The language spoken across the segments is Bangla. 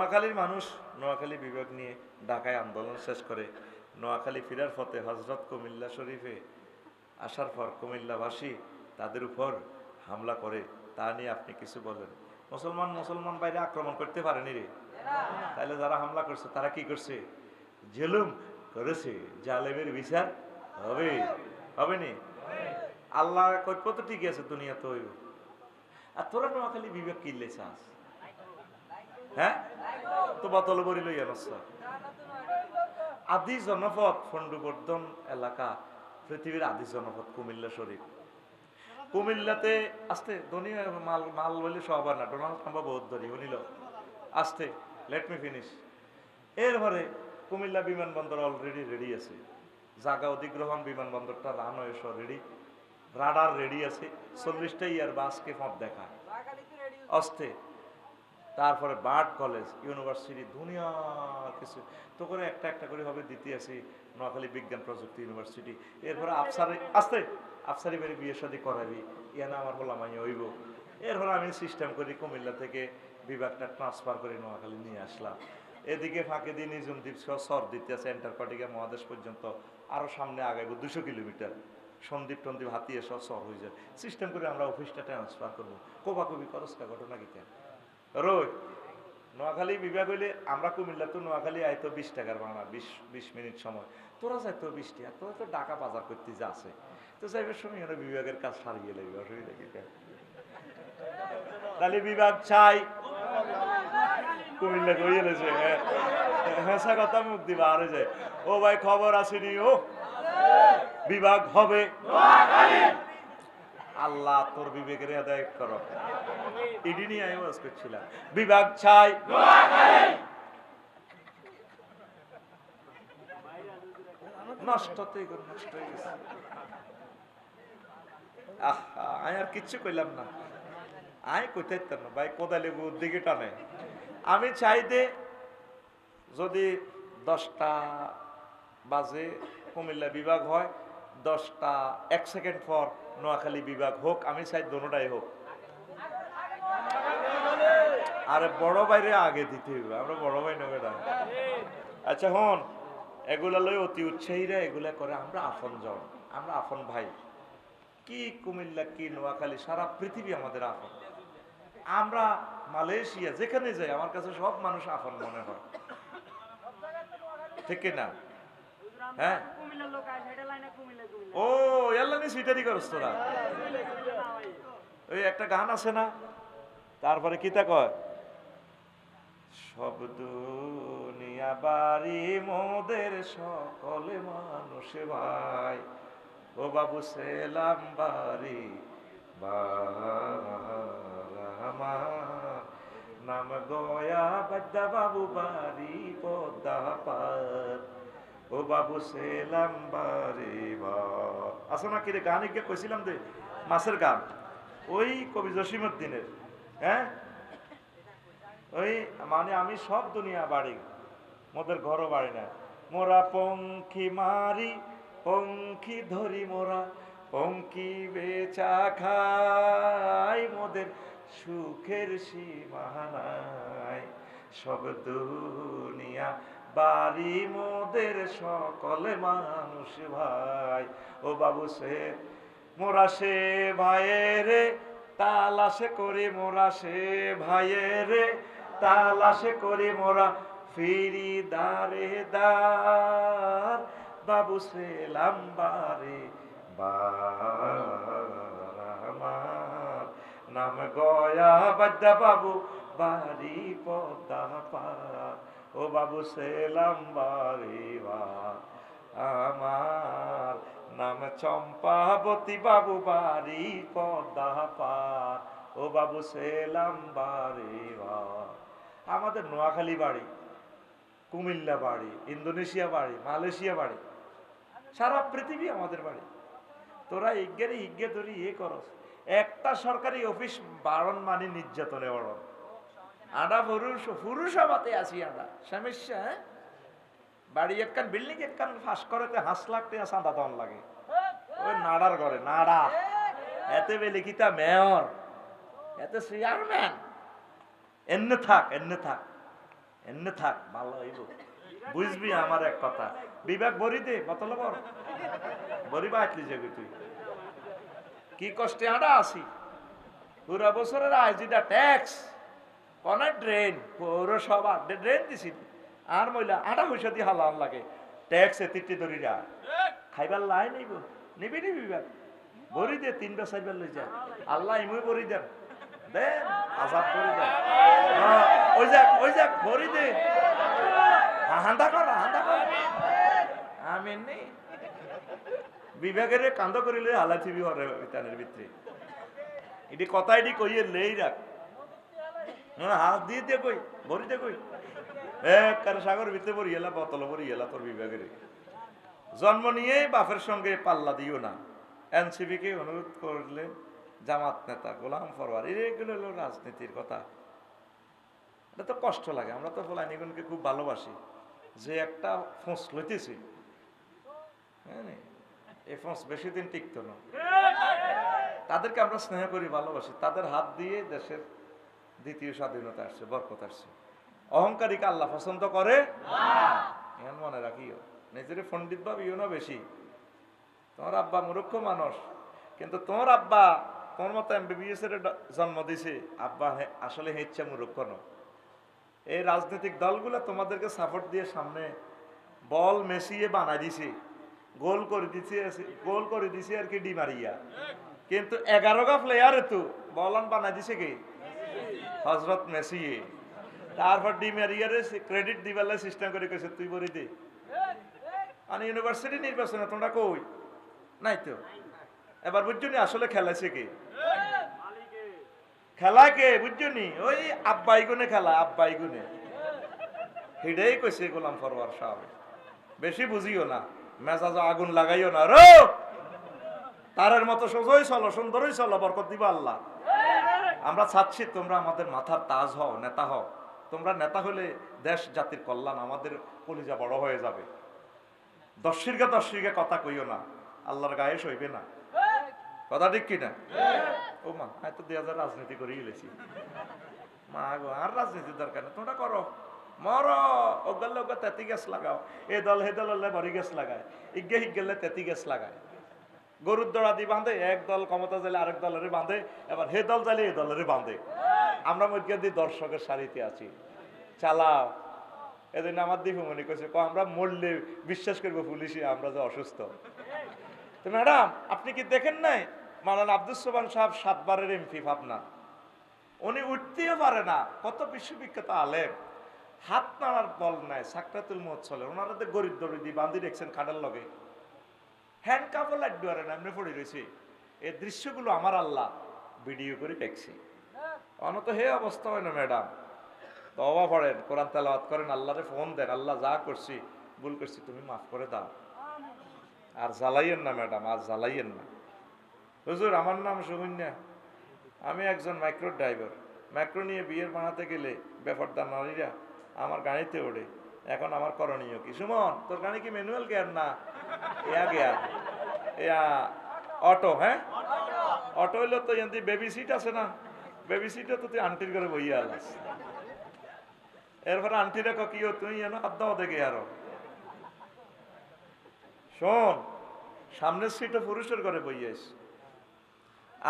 নোয়াখালীর মানুষ নোয়াখালী বিভাগ নিয়ে ঢাকায় আন্দোলন শেষ করে। নোয়াখালী ফিরার পথে হজরত কুমিল্লা শরীফে আসার পর কুমিল্লাবাসী তাদের উপর হামলা করে, তা নিয়ে আপনি কিছু বলেন। মুসলমান মুসলমান বাইরে আক্রমণ করতে পারেনি রে। তাহলে যারা হামলা করছে, তারা কি করছে? জেলুম করেছে। জালেমের বিচার হবে। হবে নি আল্লাহ কত ঠিক আছে দুনিয়া তো। আর তোরা নোয়াখালী বিবেক কিনলে চাস হ্যাঁ? তো বতল বরি লইয়া নস্যা আদি জনপদ ফন্ডুবর্ধন এলাকা, পৃথিবীর আদি জনপদ কুমিল্লা শরীফ। কুমিল্লাতে আসতে, ধনী মাল মাল বলে সব হয় না। ডোনাল্ড ট্রাম্প বহুত ধনী শুনিল আসতে লেট মি ফিনিশ এরপরে কুমিল্লা বিমানবন্দর অলরেডি রেডি আছে। জাগা অধিগ্রহণ, বিমানবন্দরটা রান হয়েছ রেডি রাডার রেডি আছে। চল্লিশটা ইয়ার বাসকে ফপ দেখা। অস্তে তারপরে বার্ড কলেজ, ইউনিভার্সিটি দুনিয়া কিছু। তো করে একটা একটা করে হবে দিতে আসি নোয়াখালী বিজ্ঞান প্রযুক্তি ইউনিভার্সিটি। এরপরে আফসারি, আসতে, আফসারি বাড়ি বিয়ে শাদি করাবি। ইয়া আমার বললাম আমি হইব। এরপরে আমি সিস্টেম করি কুমিল্লা থেকে বিভাগটা ট্রান্সফার করে নোয়াখালী নিয়ে আসলাম। এদিকে ফাঁকে দিয়ে নিজুম দ্বীপ সহ সর দিতে আছে এন্টারকটিকা মহাদেশ পর্যন্ত। আরও সামনে আগাইব দুশো কিলোমিটার। সন্দীপ টন্দীপ হাতিয়ে সহ সর হয়ে যায়। সিস্টেম করে আমরা অফিসটা ট্রান্সফার করব। কোবাকুবি খরচটা ঘটনা কি কেন? রোজ। নোয়াখালী বিভাগ হইলে আমরা কুমিল্লা তো নোয়াখালী আইতো বিশ টাকার ভাড়া বিশ বিশ মিনিট সময়। তোরা যাইতো বিশ টাকা তোরা তো টাকা বাজার করতে যা আছে। তো যাইবার সময় ওরা বিভাগের কাজ সারিয়ে লাগবে অসুবিধা কি? তাহলে বিভাগ চাই। কুমিল্লা কই এলেছে হ্যাঁ। হেসা কথা মুখ দিবা, আরে যায় ও ভাই, খবর আসেনি ও? বিভাগ হবে। আল্লাহ তোর বিবেকের আদায় করো। ইডি নিয়ে আমি ওয়াজ করছিলাম। বিভাগ চাই নষ্ট নষ্ট হয়ে গেছে। আহা, আমি আর কিচ্ছু কইলাম না। আমি কইতে না, ভাই কোদালে দিকে টানে। আমি চাই দে যদি দশটা বাজে কুমিল্লা বিভাগ হয়, দশটা এক সেকেন্ড পর নোয়াখালী বিভাগ হোক, আমি চাই দোনোটাই হোক। আরে বড় বাইরে আগে দিতে হইবে, আমরা বড় ভাই নবে না আচ্ছা হন, এগুলা লই অতি উৎসাহীরা এগুলা করে আমরা আপন জন আমরা আপন ভাই। কি কুমিল্লা, কি নোয়াখালী, সারা পৃথিবী আমাদের আপন। আমরা মালয়েশিয়া, যেখানে যাই, আমার কাছে সব মানুষ আপন মনে হয়। ঠিক না হ্যাঁ? ও, এল্লা নি সিটারি করস তোরা। ওই একটা গান আছে না? তারপরে কি তা কয়? সব দুনিয়া বাড়ি মোদের সকলে মানুষ ভাই। ও বাবু সেলাম বাড়ি নাম গয়া বাদ্দা বাবু বাড়ি, পদ্মা পার ও বাবু সেলাম বারে আসো না কিরে গান গিয়ে কইছিলাম যে মাছের গান। ওই কবি জসিমুদ্দিনের হ্যাঁ? ওই মানে আমি সব দুনিয়া বাড়ি, মোদের ঘরও বাড়ি না। মোরা পঙ্খি মারি, পঙ্খি ধরি মোরা, পঙ্খি বেচা খাই, মোদের সুখের সীমা নাই। সব দুনিয়া বাড়ি মোদের সকলে মানুষ ভাই। ও বাবু সে, মোরা সে ভাইয়ের, তালাশে করি মোরা সে ভাইয়েরে, তালাশে করি মোরা ফিরি দারে দার বাবু সে লাম্বারে নাম গয়া বাদ্দা বাবু বাড়ি পদ্মা পার। ও বাবু সেলাম বাড়িবা আমার নাম চম্পাবতী বাবু বাড়ি পদ্মা পার ও বাবু সেলাম বাড়িবা আমাদের নোয়াখালী বাড়ি, কুমিল্লা বাড়ি, ইন্দোনেশিয়া বাড়ি, মালয়েশিয়া বাড়ি, সারা পৃথিবী আমাদের বাড়ি। তোরা ইজ্ঞের ইজ্ঞে ধরি ইয়ে করস। একটা সরকারি অফিস বারণ মানে নির্যাতনে বরণ আডা পুরুষ পুরুষ আমাতে আছি আডা সমস্যা বাড়ি একখান, বিল্ডিং একখান, ফাঁস করেতে হাঁস লাগতে চাঁদা দন লাগে। ওই নাড়ার ঘরে, নাড়া। এতে বেলে কিতা মেয়র। এতে চেয়ারম্যান এমনে থাক এমনে থাক। এমনি থাক, ভালো হইব। বুঝবি আমার এক কথা। বিবেক বরি দে, বতল বর বরি বা আটলি যাবি তুই। কি কষ্টে আডা আসি পুরা বছরের আয় যেটা ট্যাক্স কোন ড্রেন পৌরসভা ড্রেন দিছি। আর মহিলা আটা পয়সা দিয়ে হালান লাগে। ট্যাক্স এ তিরটি ধরি যা। খাইবার লাই নিব নিবি নিবি। বরি দে তিন বার চারবার লই যা আল্লাহ ইমুই বরি দেন। দেন আজাদ বরি দেন। হ্যাঁ, ওই যাক ওই যাক বরি দে। হা- হান্দা কর হান্দা কর। আমি নেই। বিবেকের কান্দ করিলে হালা থিবি হরে বিতানের ভিতরে এটি কথা এটি কইয়ে লেই রাখ। হ্যাঁ, হাত দিয়ে দিয়ে কই? ভরি দিয়ে কই? এক কারে সাগর ভিতরে ভরি এলা, বোতল ভরি এলা, তোর বিভাগের জন্ম নিয়ে বাপের সঙ্গে পাল্লা দিও না। এনসিপি কে অনুরোধ করলে জামাত নেতা গোলাম ফরওয়ার এগুলো হলো রাজনীতির কথা। এটা তো কষ্ট লাগে, আমরা তো ফলানিগণকে খুব ভালোবাসি। যে একটা ফোঁস লইতেছি। হ্যাঁ এই ফোঁস বেশি দিন টিকতো না। তাদেরকে আমরা স্নেহ করি, ভালোবাসি। তাদের হাত দিয়ে দেশের দ্বিতীয় স্বাধীনতা আসছে বরকত আসছে। অহংকারীকে আল্লাহ পছন্দ করে? এখন মনে রাখিও। নিজের পণ্ডিত ভাবিও না বেশি। তোমার আব্বা মূর্খ মানুষ। কিন্তু তোমার আব্বা তোমার মতো এমবিবিএস এর জন্ম দিছে। আব্বা আসলে হেচ্ছে মূর্খ ন এই রাজনৈতিক দলগুলো তোমাদেরকে সাপোর্ট দিয়ে সামনে বল মেসিয়ে বানাই দিছে। গোল করে দিছে গোল করে দিছে আর কি ডিমারিয়া কিন্তু এগারোগা প্লেয়ারে তো বলন বানাই দিছে কি? হজরত মেসিয়ে তারপর ডিমারিয়ারে ক্রেডিট দিবার সিস্টেম করে কইছে, তুই বলি দে। আর ইউনিভার্সিটি নির্বাচনে তোমরা কই? নাই তো? এবার বুঝছনি আসলে খেলাছে কি? খেলা কে, বুঝছ নি? ওই আব্বাই গুনে খেলা, আব্বাই গুনে। হিডেই কইছে গোলাম ফরওয়ার সাহেব। বেশি বুঝিও না, মেজাজ আগুন লাগাইও না। রো তারের মতো সোজই চলো, সুন্দরই চলো, বরকত দিবা আল্লাহ। আমরা চাচ্ছি তোমরা আমাদের মাথার তাজ হও, নেতা হও। তোমরা নেতা হলে দেশ, জাতির কল্যাণ আমাদের কলিজা বড় হয়ে যাবে। দর্শিরকে দর্শিরকে কথা কইও না, আল্লাহর গায়ে সইবে না। কথা ঠিক কিনা? ও মা হয়তো দুই হাজার রাজনীতি করে গেলেছি মা গো, আর রাজনীতির দরকার নেই, তোমরা করো। মর, ওগালে ওগা তেতি গাছ লাগাও। এ দল, হে দল হলে বড়ি গাছ লাগায়। ইগে হিগেলে তেতি গাছ লাগায়। গরুর দড়া দিয়ে বাঁধে, এক দল ক্ষমতা চাইলে আরেক দলের বাঁধে, এবার হে দল চাইলে এ দলের বাঁধে। আমরা মধ্যে দিয়ে দর্শকের সারিতে আছি। চালাও। এদিন আমার দিকে মনে করছে আমরা মরলে বিশ্বাস করব পুলিশে আমরা যে অসুস্থ। তো ম্যাডাম, আপনি কি দেখেন নাই? মালান আব্দুল সোবান সাহেব সাতবারের এমপি, ভাবনা। উনি উঠতেও পারে না, কত বিশ্ববিখ্যাত আলেম। হাত নাড়ার বল নাই, সাকরাতুল মহোৎসলে ওনারা তো গরিব দরিদি বান্ধি রেখছেন খাটার লগে। হ্যান্ড কাপড় লাড্ডু আর নামনে পড়ে রয়েছে। এই দৃশ্যগুলো আমার আল্লাহ ভিডিও করে দেখছি। অনত হে অবস্থা হয় না ম্যাডাম। তবা পড়েন, কোরআন তেলাওয়াত করেন, আল্লাহরে ফোন দেন, আল্লাহ যা করছি, ভুল করছি তুমি মাফ করে দাও। আর জ্বালাইয়েন না ম্যাডাম, আর জ্বালাইয়েন না। হুজুর, আমার নাম সুকন্যা আমি একজন মাইক্রো ড্রাইভার। মাইক্রো নিয়ে বিয়ের বানাতে গেলে ব্যাপারদার নারীরা আমার গাড়িতে ওঠে এখন আমার করণীয় কি? সুমন, তোর গাড়ি কি ম্যানুয়াল গিয়ার না? এয়া গিয়ার এয়া অটো হ্যাঁ? অটো হইলে তো বেবি সিট আছে না। বেবি সিটে তো তুই আন্টির আলাস। তুই আদাও দেখে আরও? শোন, সামনের সিটে পুরুষের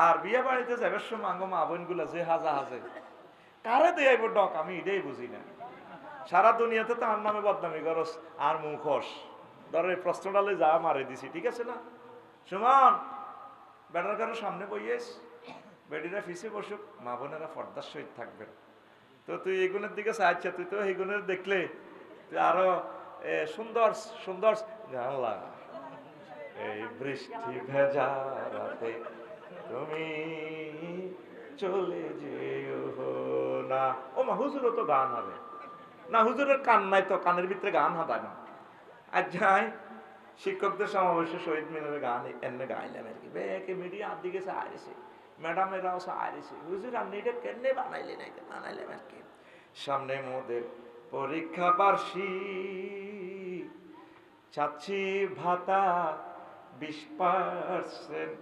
আর বিয়ে বাড়িতে যাবার সময় আঙ্গ মা যে হাজা হাজে, কারে দেয়াইব ডক? আমি এটাই বুঝি না। সারা দুনিয়াতে তো আর নামে বদনামি করস, আর মুখোশ। ধরো এই প্রশ্নটালে যা মারে দিছি, ঠিক আছে না? সুমন, বেটার কারও সামনে বইয়েস বেডিরা ফিসে বসুক, মা বোনেরা পর্দার সহিত থাকবেন। তো তুই এগুনের দিকে চাইছে তুই তো এগুনের দেখলে, তুই আরও সুন্দর সুন্দর গান লাগা এই বৃষ্টি ভেজা রাতে তুমি চলে যেও না। ও মা, হুজুরও তো গান হবে। না, হুজুরের কান নাই তো, কানের ভিতরে গান হাতায় না। আর যাই, শিক্ষকদের সমাবেশে শহীদ মিনারের গান এমনি গাইলাম আর কি। বেকে মিডিয়া আর দিকে সাইরেছে ম্যাডাম এরাও সাইরেছে হুজুর, আপনি এটা কেমনে বানাইলেন এটা? বানাইলাম আর কি। সামনে মোদের পরীক্ষা বার্ষিক, চাচ্ছি ভাতা বিশ পার্সেন্ট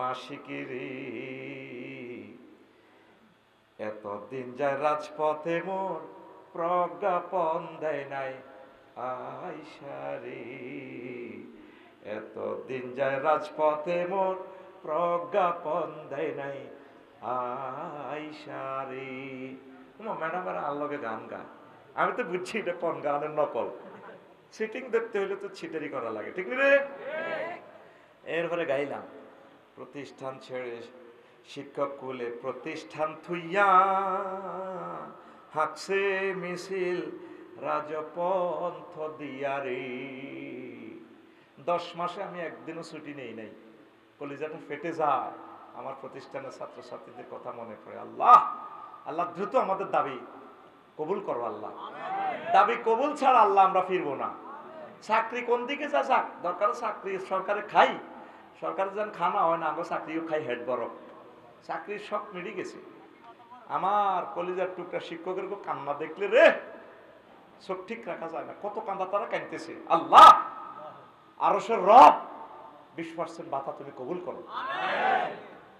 মাসিকিরি। এতদিন যায় রাজপথে মোর প্রজ্ঞাপন দেয় নাই আইসারে এতদিন যায় রাজপথে মোর প্রজ্ঞাপন দেয় নাই। আইসারে ম্যাডাম আর আল্লগে গান গায়। আমি তো বুঝছি এটা কোন গানের নকল। সিটিং দেখতে হলে তো ছিটারি করা লাগে, ঠিক রে? এরপরে গাইলাম, প্রতিষ্ঠান ছেড়ে শিক্ষক কুলে প্রতিষ্ঠান থুইয়া হাকছে মিছিল রাজপন্থ দিয়ারে। দশ মাসে আমি একদিনও ছুটি নেই নাই। কলিজাটা ফেটে যায়। আমার প্রতিষ্ঠানের ছাত্রছাত্রীদের কথা মনে পড়ে। আল্লাহ! আল্লাহ দ্রুত আমাদের দাবি কবুল করো আল্লাহ। দাবি কবুল ছাড়া আল্লাহ আমরা ফিরবো না। চাকরি কোন দিকে যা যাক দরকার চাকরি সরকারে খাই। সরকারে যেন খানা হয় না আমরা চাকরিও খাই হেড বরফ। চাকরির সব মিটে গেছে। আমার কলিজার টুকরা শিক্ষকের কান্না দেখলে রে! চোখ ঠিক রাখা যায় না। কত কান্দা তারা কাঁদতেছে। আল্লাহ! আরও সে রব! বিশ পার্সেন্ট বাতা তুমি কবুল করো।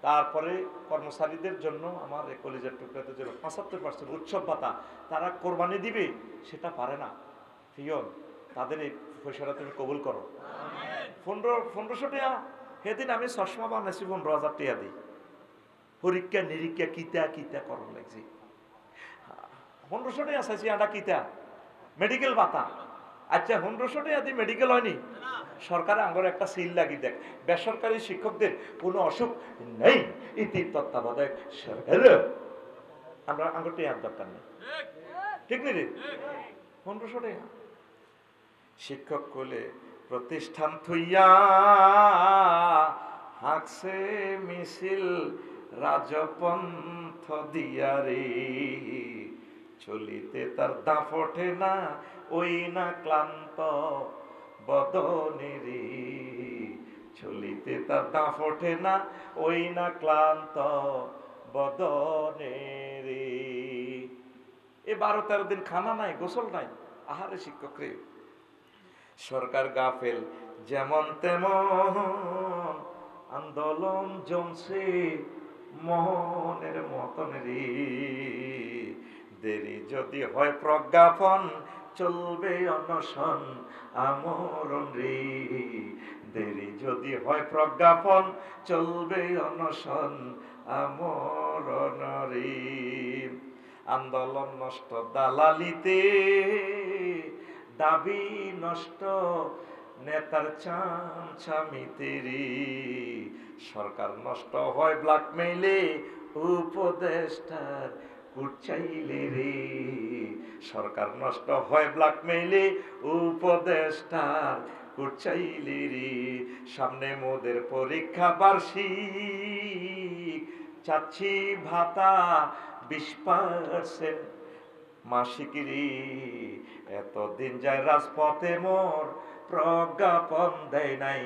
তারপরে কর্মচারীদের জন্য আমার এই কলেজের টুকরাতে জন্য পঁচাত্তর পার্সেন্ট উৎসব ভাতা তারা কোরবানি দিবে সেটা পারে না। ফিয়ন তাদের এই পয়সাটা তুমি কবুল করো। পনেরো পনেরোশো টাকা। সেদিন আমি চশমা বানাইছি পনেরো হাজার টাকা দিই পরীক্ষা নিরীক্ষা কিতা কিতা করণ লাগছে। পনেরোশো টাকা চাইছি আটা কিতা। মেডিকেল ভাতা আচ্ছা পনেরোশো টাকা মেডিকেল হয়নি? সরকারে আঙ্গর একটা সিল লাগি দেখ। বেসরকারি শিক্ষকদের কোনো অসুখ নেই। ইতি তত্ত্বাবধায়ক সরকার। আমরা আঙ্গর টেয়ার দরকার নেই ঠিক নেই পনেরোশো টাকা শিক্ষক কোলে প্রতিষ্ঠান থুইয়া হাকছে মিছিল রাজপন্থ দিয়ারে চলিতে তার ওঠে না, ওই না ক্লান্ত বদনে রে চলিতে তার ওঠে না, ওই না ক্লান্ত বদনে রে এ বারো তেরো দিন খানা নাই, গোসল নাই। আহারে শিক্ষক রে। সরকার গাফেল, যেমন তেমন আন্দোলন জমছে মোহনের মতন রে দেরি যদি হয় প্রজ্ঞাপন, চলবে অনশন, আমরণ রে। দেরি যদি হয় প্রজ্ঞাপন, চলবে অনশন, আমরণ রে। আন্দোলন নষ্ট দালালিতে, দাবি নষ্ট নেতার চামচামিতে রে। সরকার নষ্ট হয় ব্ল্যাকমেইলে উপদেষ্টার কুচাইলে রে। সরকার নষ্ট হয় ব্ল্যাকমেইলে উপদেষ্টার কুচাইলে রে। সামনে মোদের পরীক্ষা বার্ষিক। চাচ্ছি ভাতা বিশ পার্সেন্ট মাসিকিরি এতদিন যায় রাজপথে মোর প্রজ্ঞাপন দেয় নাই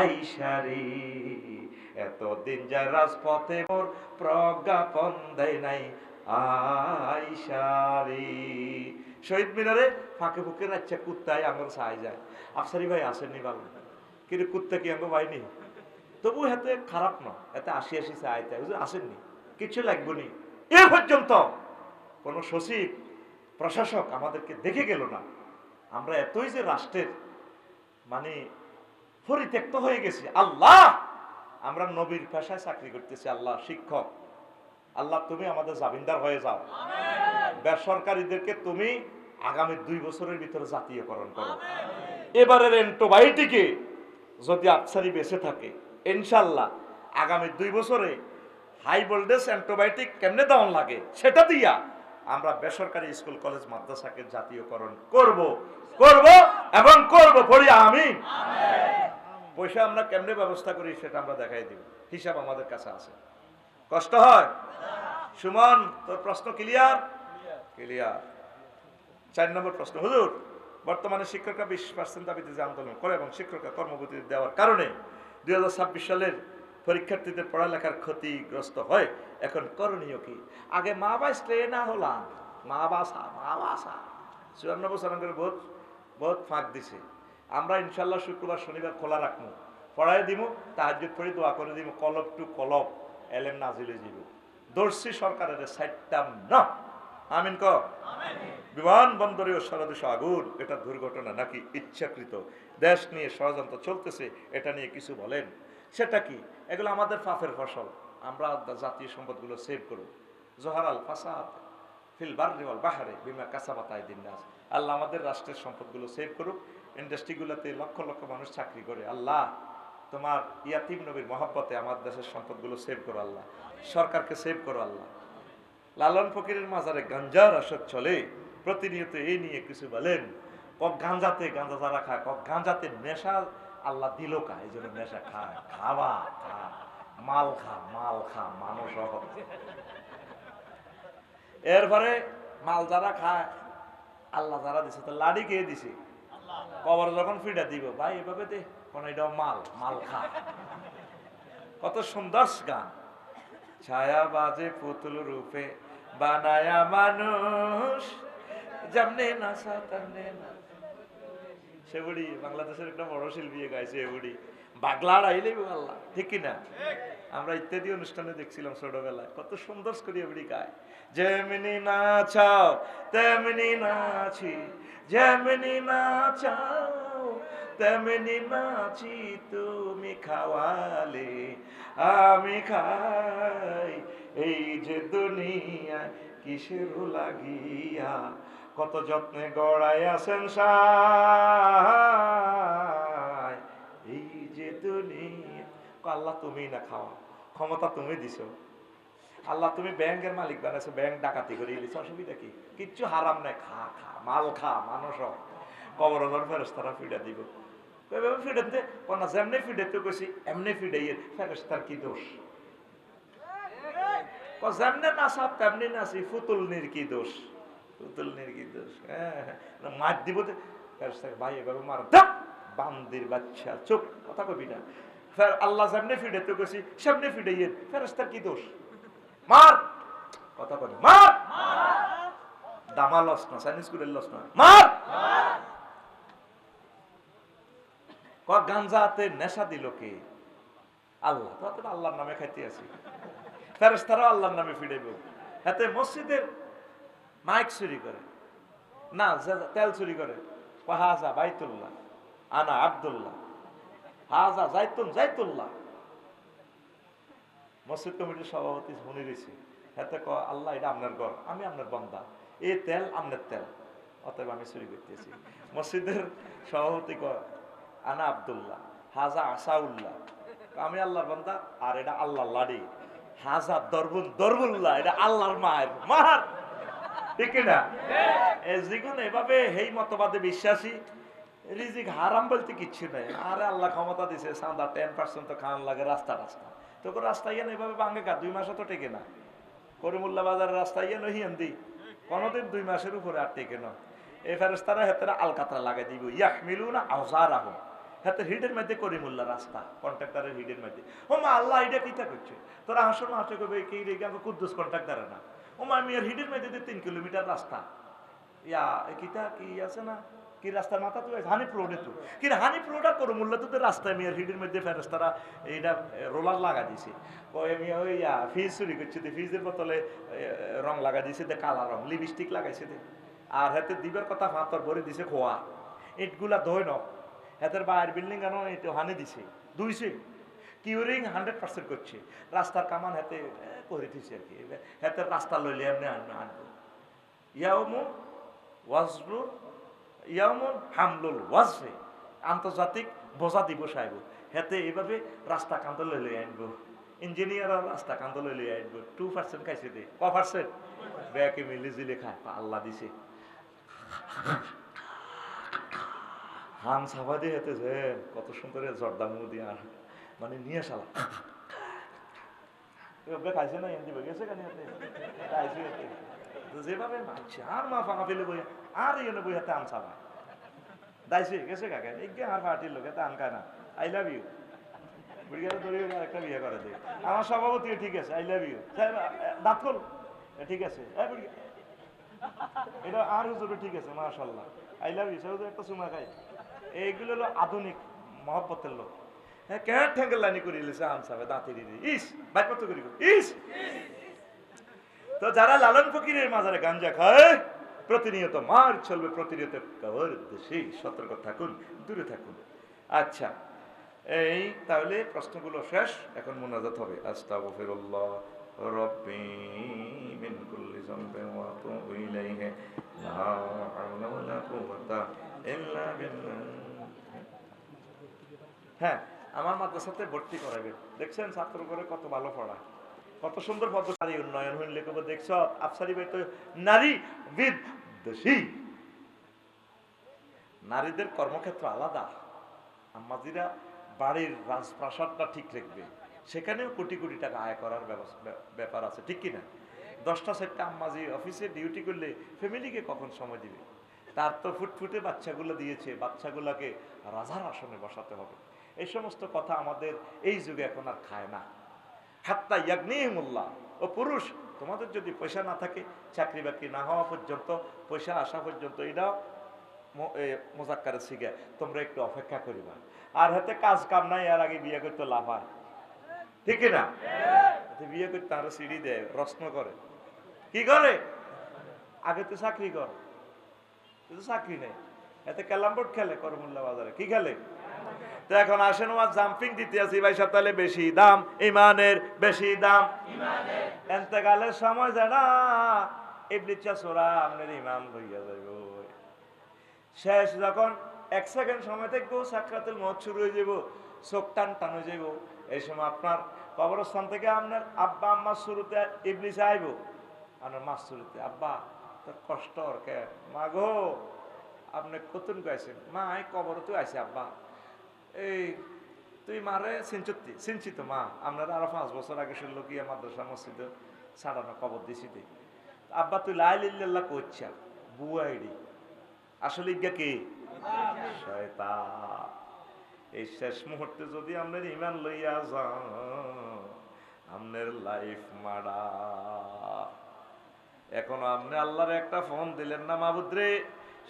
আইসারি এতদিন যায় রাজপথে মোর প্রজ্ঞাপন দেয় নাই আইসারি শহীদ মিনারে ফাঁকে ফুঁকে রাখছে কুত্তায় আমার সাহায্য যায়। আফসারি ভাই আসেননি ভালো কিন্তু কুত্তা কি আমার ভাই নেই তবু হাতে খারাপ না এতে আসি আসি চাইতে আসেননি। কিছু লাগবে নি। এ পর্যন্ত কোনো সচিব, প্রশাসক আমাদেরকে দেখে গেল না। আমরা এতই যে রাষ্ট্রের মানে পরিত্যক্ত হয়ে গেছি। আল্লাহ! আমরা নবীর পেশায় চাকরি করতেছি, আল্লাহ শিক্ষক। আল্লাহ তুমি আমাদের জামিনদার হয়ে যাও। বেসরকারিদেরকে তুমি আগামী দুই বছরের ভিতরে জাতীয়করণ করো। এবারের এন্টোবায়োটিকে যদি আফসারি বেঁচে থাকে ইনশাল্লাহ আগামী দুই বছরে হাই ভোল্টেজ অ্যান্টোবায়োটিক কেমনে দেওয়ান লাগে সেটা দিয়া আমরা বেসরকারি স্কুল কলেজ মাদ্রাসাকে জাতীয়করণ করব করব এবং করব পড়ি আমি পয়সা আমরা কেমনে ব্যবস্থা করি সেটা আমরা দেখাই দিব। হিসাব আমাদের কাছে আছে। কষ্ট হয়? সুমন, তোর প্রশ্ন ক্লিয়ার ক্লিয়ার চার নম্বর প্রশ্ন, হুজুর, বর্তমানে শিক্ষকরা বিশ পার্সেন্ট দাবিতে যে আন্দোলন করে এবং শিক্ষকরা কর্মবতী দেওয়ার কারণে দুই হাজার ছাব্বিশ সালের পরীক্ষার্থীদের পড়ালেখার ক্ষতিগ্রস্ত হয়। এখন করণীয় কি? আগে মা বাসলে না হলাম। মা বাসা মা বাসা। চুয়ান্ন বছর করে বহুত বহুত ফাঁক দিছে। আমরা ইনশাল্লাহ শুক্রবার, শনিবার খোলা রাখব পড়াই দিব তাহাজ পড়ি, দোয়া করে দিব কলব টু কলব। এলেম নাজিলে যাব দর্শি সরকারের সাইটটাম না। আমিন ক সারা দেশে আগুন এটা দুর্ঘটনা নাকি ইচ্ছাকৃত? দেশ নিয়ে ষড়যন্ত্র চলতেছে এটা নিয়ে কিছু বলেন। সেটা কি? এগুলো আমাদের পাপের ফসল। আমরা জাতীয় সম্পদগুলো সেভ করব। জোহারাল ফাসাদ ফিল বার্রি ওয়াল বাহারে বিমা কাসাবাতায় দিন নাস। আল্লাহ আমাদের রাষ্ট্রের সম্পদগুলো সেভ করুক। ইন্ডাস্ট্রিগুলোতে লক্ষ লক্ষ মানুষ চাকরি করে। আল্লাহ তোমার ইয়াতিম নবীর মহব্বতে আমার দেশের সম্পদগুলো সেভ করো আল্লাহ। সরকারকে সেভ করো আল্লাহ। লালন ফকিরের মাজারে গাঞ্জার আসর চলে, প্রতিনিয়ত এই নিয়ে কিছু বলেন। কক গাঞ্জাতে গাঞ্জা যারা খায় কক গাঞ্জাতে নেশা আল্লাহ দিল কা? এই জন্য নেশা খায় খাওয়া, খা। মাল খা মাল খা, মানুষ এরপরে মাল যারা খায়, আল্লাহ যারা দিছে, তো লাডি কে দিছে? কবর যখন ফিডা দিব, ভাই, এভাবে দে। কোন এটা মাল মাল খা। কত সুন্দর গান। ছায়া বাজে পুতুল রূপে বানায়া মানুষ, যেমনে নাসা তেমনে না। সে বুড়ি বাংলাদেশের একটা বড় শিল্পী গাইছে এ বুড়ি বাগলার আইলেই আল্লাহ, ঠিক কিনা আমরা ইত্যাদি অনুষ্ঠানে দেখছিলাম ছোটবেলায়, কত সুন্দর করে বুড়ি গায়। যেমনি নাচাও, তেমনি নাচি, যেমনি নাচাও। তেমনি মাছি তুমি খাওয়ালে, আমি খাই। এই যে দুনিয়া কিসের লাগিয়া কত যত্নে গড়াই আছেন এই যে দুনিয়া আল্লাহ তুমি না খাওয়া, ক্ষমতা তুমি দিছো। আল্লাহ তুমি ব্যাংকের মালিক বানাইছো, ব্যাংক ডাকাতি করে দিছো, অসুবিধা কি? কিচ্ছু হারাম নাই, খা খা, মাল খা, মানুষ। কবর ফেরস্তারা ফিডা দিব। এভাবে ফিডাতে কোনা যেমনি ফিডাতে কইছি এমনি ফিডাইয়ে ফেরস্তার কি দোষ? যেমনে নাচা তেমনি নাচি ফুতুল নির কি দোষ? ফুতুল নির কি দোষ? হ্যাঁ হ্যাঁ। মার দিব তো। ফেরস্তাকে ভাই এভাবে মার দাও বান্দির বাচ্চা চোখ কথা কবি না। ফের আল্লাহ যেমনি ফিডাতে কইছি সেমনি ফিডাইয়ে ফেরস্তার কি দোষ? মার! কথা কবি মার! দামা লস না সাইনিস স্কুলের লস না। মার! গাঞ্জাতে নেশা দিল কে? আল্লাহ তো আল্লাহর নামে খাইতে আছি। ফেরেস্তারাও আল্লাহর নামে ফিরাইব। হাতে মসজিদের মাইক চুরি করে। না তেল চুরি করে। হাজা বাইতুল্লাহ, আনা আব্দুল্লাহ। হাজা জাইতুন জাইতুল্লাহ মসজিদ কমিটির সভাপতি শুনি দিছি হাতে ক আল্লাহ, এটা আপনার ঘর, আমি আপনার বন্দা। এই তেল, আপনার তেল। অতএব আমি চুরি করতেছি। মসজিদের সভাপতি ক আনা আব্দুল্লাহ, হাজা আসাউল্লাহ। আমি আল্লাহর বান্দা, আর এটা আল্লাহ লাড়ি। হাজা দরবুল, দরবুল্লাহ, এটা আল্লাহর মায়ের। মার! ঠিক না? এ যেগুলো এভাবে এই মতবাদে বিশ্বাসী, রিজিক হারাম বলতে কিচ্ছু নাই। আরে আল্লাহ ক্ষমতা দিছে, সান্দা টেন পার্সেন্ট তো খাওয়ান লাগে, রাস্তা রাস্তা। তোকে রাস্তা ইয়ে না এভাবে ভাঙে কা দুই মাসও তো টেকে না। করিমুল্লা বাজারের রাস্তা ইয়ে নহিয়ান দি কোনোদিন দুই মাসের উপরে আর টেকে না। এই ফেরেস্তারা হেতেরা আলকাতরা লাগাই দিব। ইয়াক মিলু না আওজার আহম হাতে হিডের মধ্যে করিমুল্লা রাস্তা কন্ট্রাক্টারের হিডের মধ্যে। ও মা, আল্লাহ, এটা কিতা করছে? তোরা হাসো না হাসো করবে, কি রেগে আমাকে কুদ্দুস কন্ট্রাক্টারে না। ও মা মিয়ার হিডের মধ্যে তিন কিলোমিটার রাস্তা। ইয়া কিতা কি আছে না? কি রাস্তার মাথা তুই হানিফ রোডে তো। কি হানি রোড করো মূল্য তো রাস্তায় মিয়ার হিডের মধ্যে ফেরেস্তারা এইটা রোলার লাগা দিছে। ওই ওই ফিজ চুরি করছে ফিজের বোতলে রং লাগা দিছে দে কালা রং লিপস্টিক লাগাইছে দে আর হাতে দিবার কথা ভাতর ভরে দিছে খোয়া। ইটগুলা ধোয় ন হাতের বাইরের বিল্ডিং কেন এটা হানি দিছে দুইছে কিউরিং হান্ড্রেড পার্সেন্ট করছে। রাস্তার কামান হাতে করে দিছে আর কি। হাতের রাস্তা লইলে এমনি আনব আনব ইয়ামু ওয়াজরু ইয়ামুন হামলুল ওয়াজফে। আন্তর্জাতিক বোঝা দিবস আইব। হেতে এইভাবে রাস্তা কান্ত লই লই আনব ইঞ্জিনিয়ার রাস্তা কান্ত লই লই আনব টু পার্সেন্ট খাইছে দে। ক পার্সেন্ট ব্যাকে মিলি জিলে খায় আল্লাহ দিছে। হান সাফা দিয়ে যে কত সুন্দর জর্দা আর মানে নিয়ে সালা খাইছে না, এমনি গেছে যেভাবে মারছে, আর মা ফাঁকা ফেলে বই আর ইয়ে বই হাতে আনসা ভাই দাইছে, গেছে কাকে? এগে আর পার্টির লোকে তা আনকায় না। আই লাভ ইউ একটা বিয়ে করে দে। আমার সভাপতি ঠিক আছে আই ঠিক আছে। ঠিক আছে আই একটা চুমা খাই এইগুলো হলো আধুনিক মহব্বতের লোক। হ্যাঁ কেন করে এলেছে দিয়ে ইস কত করি ইস। তো যারা লালন ফকিরের মাজারে গাঞ্জা খায়, প্রতিনিয়ত মার চলবে, প্রতিনিয়ত কবর সতর্ক থাকুন, দূরে থাকুন। আচ্ছা এই তাহলে প্রশ্নগুলো শেষ, এখন মোনাজাত হবে। আস্তাগফিরুল্লাহ রব্বি মিন কুল্লি যামবিন ওয়া আতুবু ইলাইহি। লা হাওলা ওয়ালা কুওয়াতা ইল্লা বিল্লাহ। হ্যাঁ আমার মাদ্রাসাতে ভর্তি করাবেন দেখছেন ছাত্র করে কত ভালো পড়া। কত সুন্দর পদ্ধতি উন্নয়ন হইলে। কব দেখছ, আফসারি ভাই তো নারী বিদ্বেষী নারীদের কর্মক্ষেত্র আলাদা। আম্মাজিরা বাড়ির রাজপ্রাসাদটা ঠিক রাখবে। সেখানেও কোটি কোটি টাকা আয় করার ব্যাপার আছে, ঠিক কিনা? দশটা সেটটা আম্মাজি অফিসে ডিউটি করলে ফ্যামিলিকে কখন সময় দিবে? তার তো ফুটফুটে বাচ্চাগুলো দিয়েছে। বাচ্চাগুলোকে রাজার আসনে বসাতে হবে। এই সমস্ত কথা আমাদের এই যুগে এখন আর খায় না। হাত্তা ইয়াগনিহিমুল্লাহ। ও পুরুষ, তোমাদের যদি পয়সা না থাকে, চাকরি বাকরি না হওয়া পর্যন্ত, পয়সা আসা পর্যন্ত এটাও মোজাক্কারে শিখে তোমরা একটু অপেক্ষা করিবা। আর হাতে কাজ কাম নাই আর আগে বিয়ে করতে লাভ হয় ঠিক না? বিয়ে করতে আরও সিঁড়ি দেয়, প্রশ্ন করে। কি করে? আগে তো চাকরি কর। চাকরি নেই। এতে ক্যালাম বোর্ড খেলে করমুল্লা বাজারে। কি খেলে? তো এখন আসেন আমার জাম্পিং দিতে আছি। ভাই সব তাহলে বেশি দাম, ইমানের বেশি দাম। এন্তেকালের সময় জানা ইবলিচা সোরা আপনার ইমান হইয়া যাইব। শেষ যখন এক সেকেন্ড সময় থেকে সাক্ষাতের মত শুরু হয়ে যাব চোখ টান টান হয়ে যাব এই সময় আপনার কবরস্থান থেকে আপনার আব্বা, আম্মা শুরুতে ইবলিস আইব। আপনার মাছ শুরুতে, আব্বা, তোর কষ্ট ওর কে? মা গো, আপনি কতুন গাইছেন মা কবর তো আইছে, আব্বা। এই, তুই মারে সিনচুত্তি, সিনচিত মা আপনারা আরও পাঁচ বছর আগে শুনল কি মাদ্রাসা মসজিদে সাড়ানো কবর দিছি আব্বা তুই লাইলিল্লাহ করছা বুয়াইডি আসলে ইজ্ঞা কে? শয়তান। এই শেষ মুহূর্তে যদি আপনার ইমান লইয়া যান আপনার লাইফ মাডা এখন আপনি আল্লাহর একটা ফোন দিলেন না মাবুদ্রে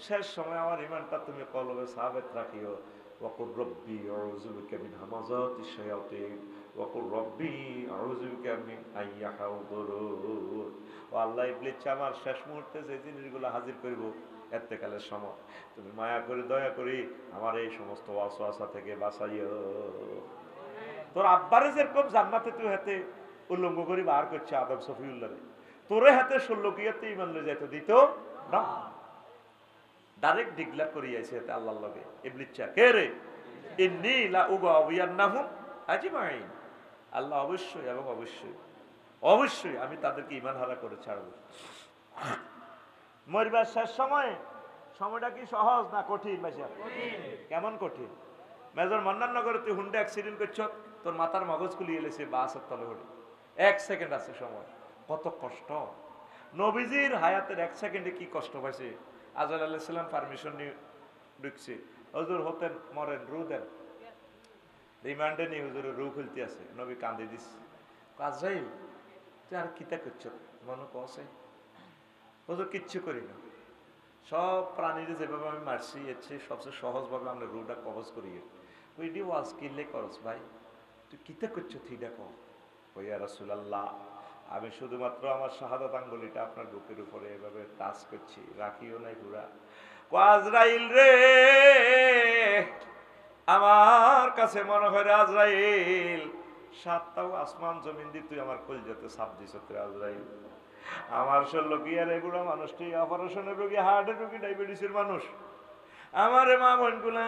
শেষ সময় আমার ইমানটা তুমি কলবে সাবেত রাখিও। وقل ربي أعوذ بك من همزات الشياطين وقل ربي أعوذ بك من أن يحضرون ও আল্লাহ ইবলিস আমার শেষ মুহূর্তে যে জিনিসগুলো হাজির করব এতেকালের সময় তুমি মায়া করে দয়া করি আমার এই সমস্ত ওয়াসওয়াসা থেকে বাঁচাইও তোর আব্বারে যেরকম জান্নাতে তুই হাতে উল্লঙ্ঘ করি বার করছে আদম সফিউল্লারে তোরে হাতে ষোলো কিয়াতে ইমান লয়ে যাইতে দিত না ডাইরেক্ট ডিক্লেয়ার করিয়াছে এতে আল্লাহর লগে। ইবলিচ্ছা কে রে? ইন্নি লা উগাবিয়ান্নাহুম আজমাইন। আল্লাহ অবশ্যই এবং অবশ্যই অবশ্যই আমি তাদেরকে ইমান হারা করে ছাড়ব। মরিবার শেষ সময় সময়টা কি সহজ না কঠিন ভাইসা কেমন কঠিন? মেজর মন্নাননগরে তুই হুন্ডে অ্যাক্সিডেন্ট করছ তোর মাথার মগজ খুলিয়ে এলেছে বাসের তলে হলে। এক সেকেন্ড আছে সময়। কত কষ্ট। নবীজির হায়াতের এক সেকেন্ডে কি কষ্ট পাইছে? আজর আলাইসাল্লাম পারমিশন নিয়ে ঢুকছে। হজুর হতেন, মরেন, রু দেন। রিমান্ডে নিয়ে হুজুর রু খুলতে আছে, নবী কান্দি দিস। আজরাইল, তুই আর কিতা করছ? মনে কসে হুজুর কিচ্ছু করি না। সব প্রাণীদের যেভাবে আমি মারছি চেয়ে সবচেয়ে সহজভাবে আমরা রুটা কবজ করি ওইটি ওয়াজ কিনলে করস ভাই। তুই কিতা করছ থিটা কম ওইয়া রাসুলাল্লাহ আমি শুধুমাত্র আমার শাহাদাত আঙ্গুলিটা আপনার বুকের উপরে এভাবে টাচ করছি। রাখিও নাই পুরা আজরাইল রে, আমার কাছে মনে হয় আজরাইল, সাতটাও আসমান জমিন দিয়ে তুই আমার কলজাতে সাপ দিছ তুই আজরাইল। আমার ষোলো কি আর এগুলো মানুষটি অপারেশনের রোগী হার্টের রোগী ডায়াবেটিসের মানুষ। আমার মা বোনগুলা,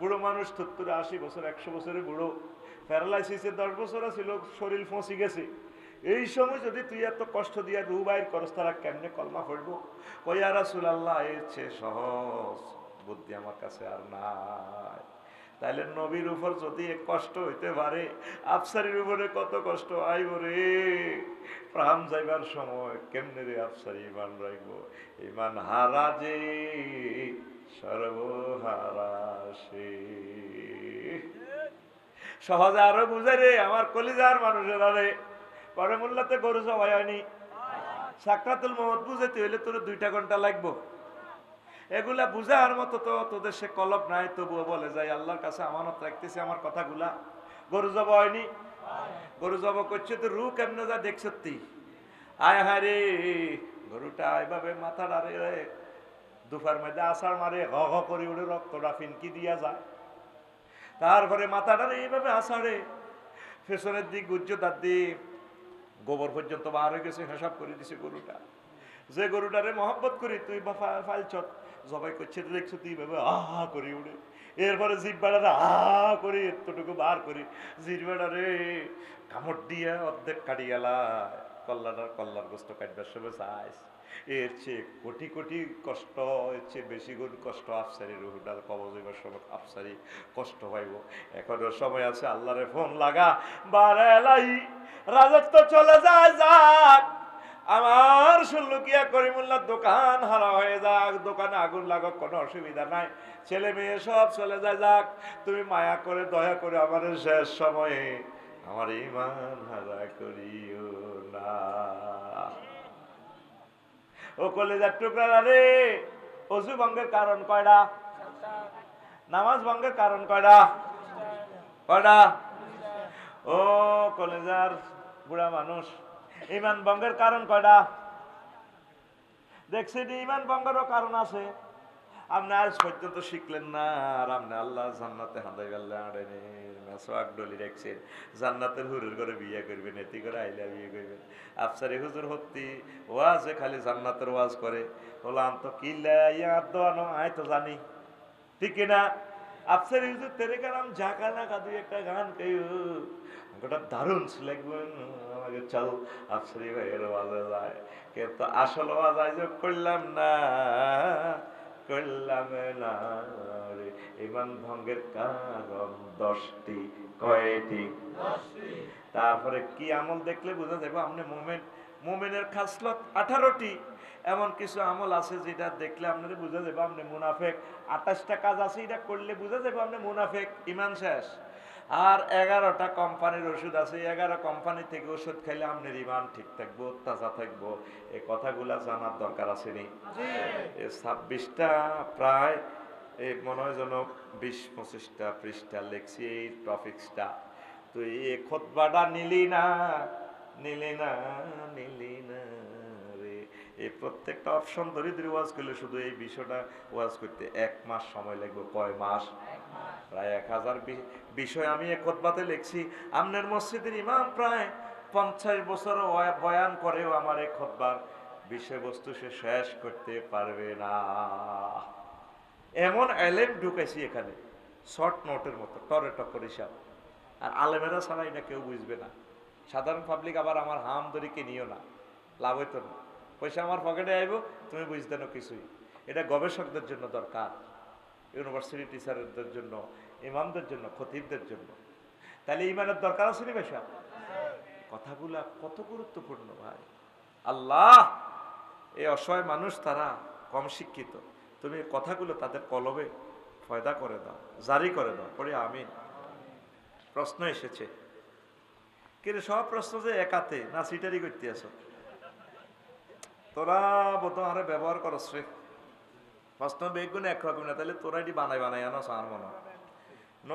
বুড়ো মানুষ সত্তর আশি বছর, একশো বছরের বুড়ো। প্যারালাইসিসের দশ বছর ছিল শরীর ফসি গেছে। এই সময় যদি তুই এত কষ্ট দিয়া রু বাইর করস তারা কেমনে কলমা পড়ব? কইয়া রাসুল আল্লাহ এর চেয়ে সহজ বুদ্ধি আমার কাছে আর নাই। তাইলে নবীর উপর যদি কষ্ট হইতে পারে, আফসারির উপরে কত কষ্ট আইব রে? প্রাণ যাইবার সময় কেমনে রে আফসারি ইমান রাখব ইমান হারা যে, সর্বহারা সে। সহজে আরও বুঝে রে, আমার কলিজার মানুষের আরে পরে মোল্লাতে গরু সবাই হয়নি। সাকরাতুল মোহাম্মদ বুঝাইতে হইলে তোর দুইটা ঘণ্টা লাগবো। এগুলা বুঝার মতো তো তোদের সে কলব নাই, তবুও বলে যাই, আল্লাহর কাছে আমানত রাখতেছে আমার কথাগুলা। গরু জব হয়নি? গরু জব করছে তো রু কেমনে যা দেখছ তুই আয় হায় রে, গরুটা এভাবে মাথা ডারে দুপার মধ্যে আসার মারে হ হ করে উড়ে রক্তটা ফিনকি দিয়া যায়। তারপরে মাথাটারে এইভাবে আসারে পেছনের দিক উচ্চতার দিক গোবর পর্যন্ত বার হয়ে গেছে, হিসাব করে দিছে গরুটা। যে গরুটারে মহব্বত করি, তুই বাফা ফাইলছ জবাই করছে দেখছ, তুই ভাবে আহা করে উড়ে। এরপরে জিব্বাটারে আহা করে এতটুকু বার করি। জিব্বাটারে কামড় দিয়ে অর্ধেক কাটি গেলায় কল্লাটার কল্লার গোস্ত কাটবার সবাই চাইস। এর চেয়ে কোটি কোটি কষ্ট, এর চেয়ে বেশি গুণ কষ্ট আফসারি রুহুডাল কবজিবার সময় আফসারি কষ্ট পাইব। এখনও সময় আছে, আল্লাহরে ফোন লাগা। বারেলাই রাজত্ব চলে যায়, যাক। আমার সুল্লুকিয়া করিমুল্লার দোকান হারা হয়ে যাক, দোকানে আগুন লাগাক কোনো অসুবিধা নাই। ছেলে মেয়ে সব চলে যায়, যাক। তুমি মায়া করে, দয়া করে আমার শেষ সময়ে আমার ইমান হারা করিও না ও কলেজার টুকরা রে। অজু ভঙ্গের কারণ কয়টা নামাজ ভঙ্গের কারণ কয়টা কয়টা ও কলেজার বুড়া মানুষ, ইমান ভঙ্গের কারণ কয়টা দেখছি ইমান ভঙ্গেরও কারণ আছে। আপনি আজ পর্যন্ত শিখলেন না আর আপনি আল্লাহ জান্নাতে হাঁদাই গেলে মেসোয়াক ডলি রাখছেন। জান্নাতের হুরের করে বিয়ে করবেন এটি করে আইলা বিয়ে করবেন। আফসারি হুজুর হত্তি ওয়াজে খালি জান্নাতের ওয়াজ করে। বললাম, তো কিল্লা ইয়া দোয়ানো? আয় তো জানি। ঠিক না আফসারি হুজুর, তেরে কারাম ঝাঁকা না কাদু একটা গান কেউ গোটা দারুণ লাগবেন আমাকে চল। আফসারি ভাইয়ের ওয়াজে যায়। কিন্তু আসল ওয়াজ আজ করলাম না। করলাম না রে ইমান ভঙ্গের কারণ দশটি কয়টি? তারপরে কি আমল দেখলে বোঝা যাবে আপনি মোমেন মোমেনের খাসলত আঠারোটি। এমন কিছু আমল আছে যেটা দেখলে আপনারা বুঝা যাবে আপনি মুনাফেক আঠাশটা কাজ আছে এটা করলে বুঝা যাবে আপনি মুনাফেক ইমান শেষ। আর এগারোটা কোম্পানির ওষুধ আছে এগারো কোম্পানি থেকে ওষুধ খাইলে আপনার ইমান ঠিক থাকব তাজা থাকব এই কথাগুলা জানার দরকার আছে নি? ছাব্বিশটা প্রায় এই মনে হয় যেন বিশ পঁচিশটা পৃষ্ঠা লেখছি এই টপিক্সটা। তো এই খোদবাটা নিলি না নিলি না নিলি না রে। এই প্রত্যেকটা অপশন ধরে ধরে ওয়াজ করলে শুধু এই বিষয়টা ওয়াজ করতে এক মাস সময় লাগবে কয় মাস? প্রায় এক হাজার বিষয় আমি এক খোদবাতে লিখছি। আমনের মসজিদের ইমাম প্রায় পঞ্চাশ বছর বয়ান করেও আমার এই খোদবার বিষয়বস্তু সে শেষ করতে পারবে না। এমন এলেম ঢুকাইছি এখানে, শর্ট নোটের মতো, টরে টপর হিসাব। আর আলেমেরা ছাড়া এটা কেউ বুঝবে না। সাধারণ পাবলিক আবার আমার হাম ধরে কিনিও না, লাভ হইতো না। পয়সা আমার পকেটে আইব, তুমি বুঝতে না কিছুই। এটা গবেষকদের জন্য দরকার। ইউনিভার্সিটি টিচারদের জন্য, ইমামদের জন্য, খতিবদের জন্য। তাহলে ইমানের দরকার আছে নি বেশা? কথাগুলা কত গুরুত্বপূর্ণ ভাই। আল্লাহ, এই অসহায় মানুষ তারা কম শিক্ষিত। তুমি কথাগুলো তাদের কলবে ফয়দা করে দাও, জারি করে দাও পরে আমি প্রশ্ন এসেছে। কিন্তু সব প্রশ্ন যে একাতে না সিটারি করতে আসো তোরা বোধ আরে ব্যবহার করস রে। প্রশ্ন বেগুন একরকম না তাহলে তোরা এটি বানাই বানাই আনো সার মনে হয়।